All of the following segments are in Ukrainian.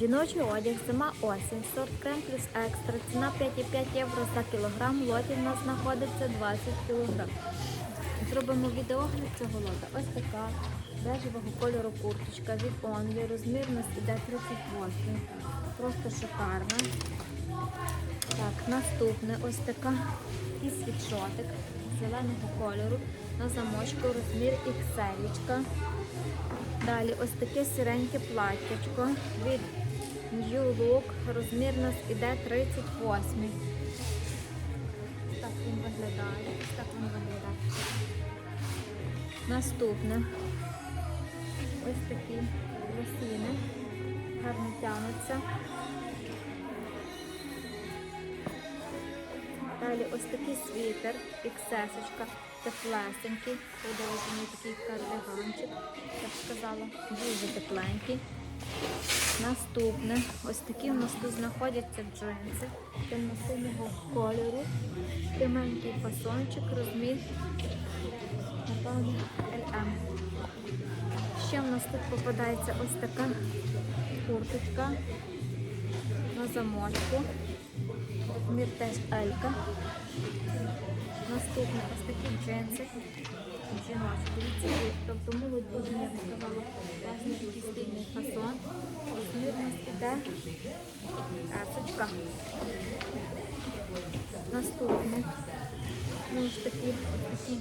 Жіночий одяг, зима осінь, сорт крем плюс екстра. Ціна 5,5 євро за кілограм. Лоті в нас знаходиться 20 кілограм. Зробимо відеогляд цього лота. Ось така бежевого кольору курточка від Only. Розмірність іде 38. Просто шикарна. Так, наступне ось така і світшотик зеленого кольору на замочку, розмір XL. Далі ось таке сиреньке платтячко від New Look. Розмірність іде 38. Так він виглядає. Так він виглядає. Наступне. Ось такі лосіни. Гарно тянуться. Далі ось такий світер, іксесочка, теплесенький, подовжений такий кардиганчик, я б сказала, дуже тепленький. Наступне, ось такі в нас тут знаходяться джинси темно-синього кольору, тименький фасончик, розмір, напевно, LM. Ще в нас тут попадається ось така курточка на замочку. Розмір теж Елька. Наступне ось такі джинси. Їх. тобто молодіжні, я б сказала, такий стильний фасон. Розмір у нас іде есочка. Наступне. Ну, ось такі, такі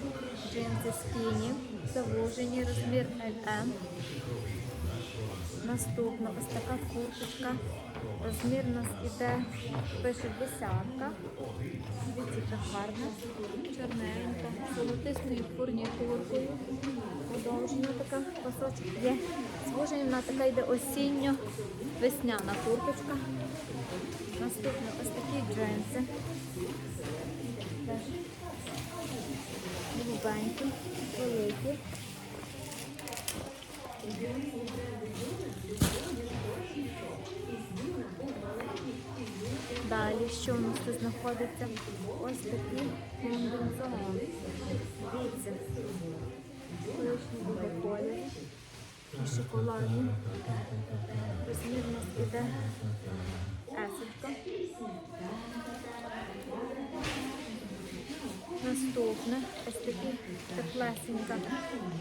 джинси скіні, завужені, розмір LM. Наступна ось така курточка. Розмір у нас іде, пише десятка. Дивіться, яка гарна, чорненька, з золотистою фурнітуркою. Подовжена така пасочок є. Звужена така йде осінньо-весняна курточка. Наступна ось такі джинси. Голубенькі, великі. Далі, що у нас тут знаходиться? Ось такі комбінзон. Дивіться, коричневого кольору і шоколадні. Розмір у нас іде есочка. Наступне ось такі теплесенька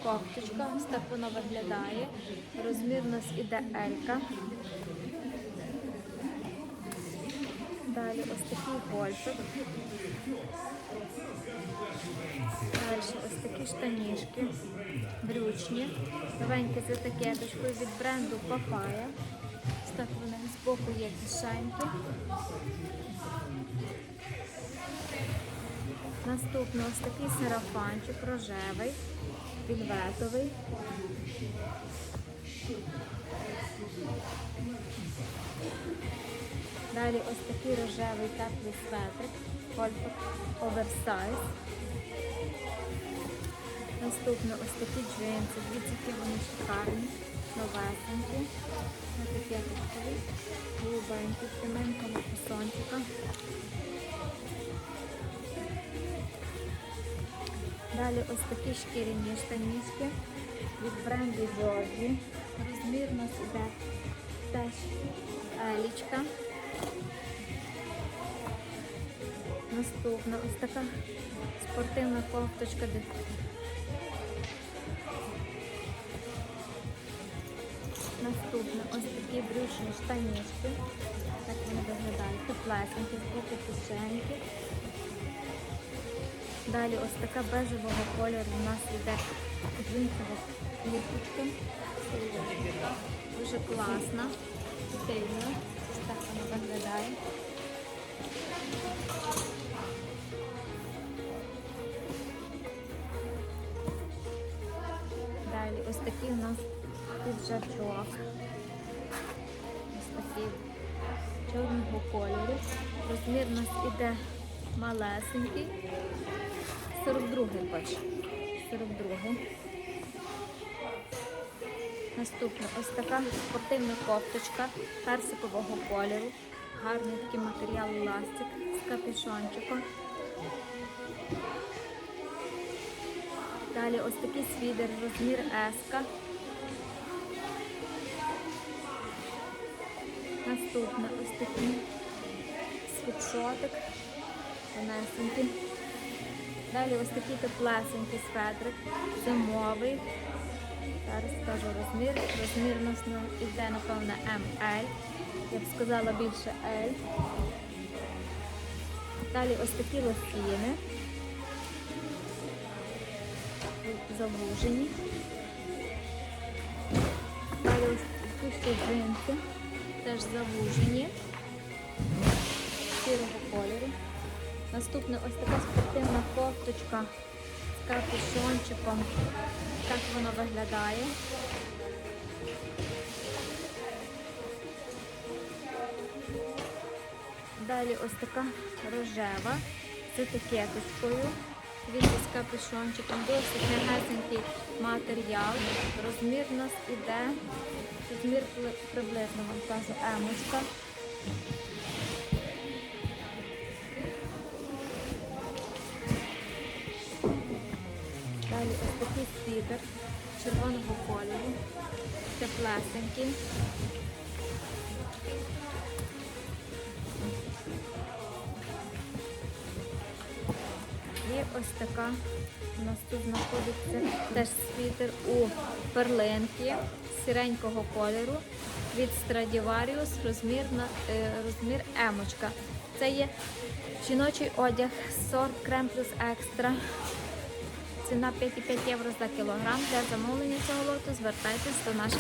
кофточка. Ось так вона виглядає. Розмір у нас іде Елька. Далі ось такий гольфик. Далі ось такі штанішки, брючні, новенькі з етикеточкою від бренду Папая. Ось так вони з боку є кишеньки. Наступний ось такий сарафанчик рожевий, вільветовий. Далі ось такий рожевий теплий светрик, кольфик оверсайз. Наступно ось такі джинси, дивіться, які вони шикарні, новесенькі, на такі голубенькі, з тименьками фасончика. Далі ось такі шкіряні штанішки від бренду Жорді. Розмір у нас іде теж елічка. Наступна ось така спортивна кофточка. Наступна ось такі брючні штанішки. Так вони виглядають. Теплесенькі, з боку кишеньки. Далі ось така бежевого кольору у нас йде джинсова курточка. Дуже класна, стильна. Ось так вона виглядає. Далі ось такий у нас піджачок. Ось такий чорного кольору. Розмір у нас іде малесенький. 42-й бач. 42-й. Наступна ось така спортивна кофточка персикового кольору. Гарний такий матеріал ластик з капюшончиком. Далі ось такий свідер, розмір S. Наступне ось такий світшотик. Тонесенький. Далі ось такий теплесенький светрик. Зимовий. Зараз скажу розмір. Розмір у нас ну, іде, напевно, ML. Я б сказала більше L. Далі ось такі лосіни. Завужені. Далі ось такі ще. Теж завужені. Сірого кольору. Наступне ось така спортивна кофточка з капюшончиком. Так воно виглядає. Далі ось така рожева з етикеточкою. Він із капюшончиком, досить м'ягесенький матеріал. Розмір у нас іде, розмір приблизно вам кажу, емочка. Ось такий світер червоного кольору, теплесенький. І ось така у нас тут знаходиться теж світер у перлинки сіренького кольору від Stradivarius, розмір, е, розмір емочка. Це є жіночий одяг, сорт крем плюс екстра. Ціна 5,5 євро за кілограм. Для замовлення цього лоту звертайтесь до наших